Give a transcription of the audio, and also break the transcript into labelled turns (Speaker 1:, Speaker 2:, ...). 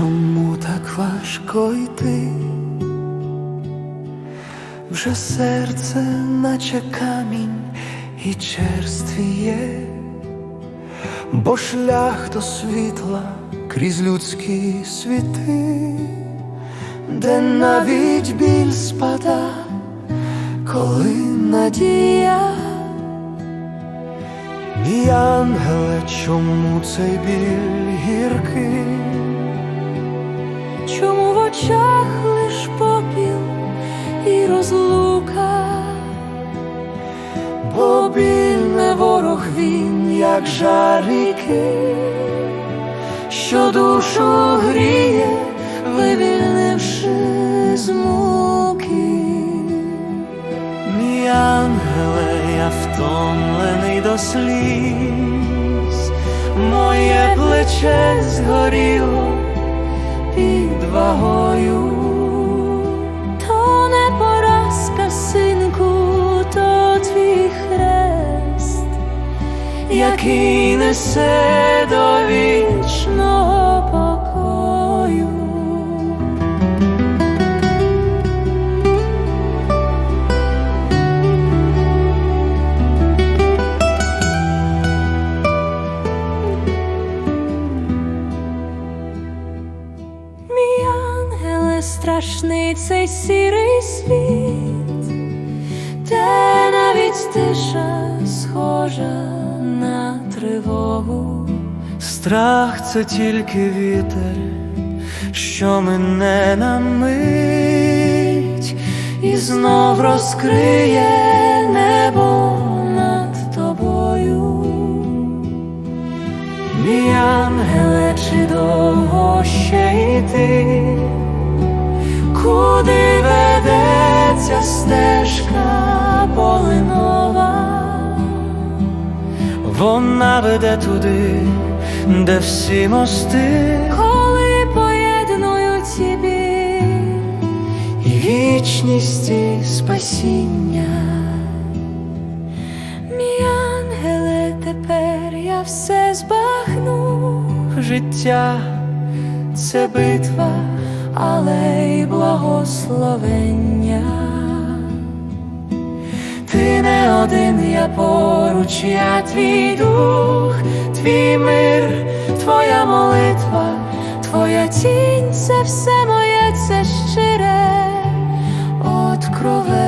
Speaker 1: чому так важко йти? Вже серце, наче камінь і черствіє, бо шлях до світла крізь людські світи, де навіть біль спада, коли надія. Мій ангеле, чому цей біль гіркий?
Speaker 2: Чому в очах лиш попіл і розлука?
Speaker 1: Бо біль не ворог він, як жар що душу гріє, втомлений до сліз, моє плече згоріло під вагою.
Speaker 2: То не поразка, синку, то твій хрест,
Speaker 1: який несе до вічного
Speaker 2: страшний цей сірий світ, та навіть тиша схожа на тривогу.
Speaker 1: Страх це тільки вітер, що мене на мить і знов розкриє стежка полинова? Вона веде туди, де всі мости
Speaker 2: Коли поєднують ці біль
Speaker 1: і вічність і спасіння.
Speaker 2: Мій ангеле, тепер я все збагну,
Speaker 1: Життя це битва,
Speaker 2: але й благословення
Speaker 1: ти не один, я поруч, я твій дух, твій мир, твоя молитва,
Speaker 2: твоя тінь, це все моє, це щире, от крови.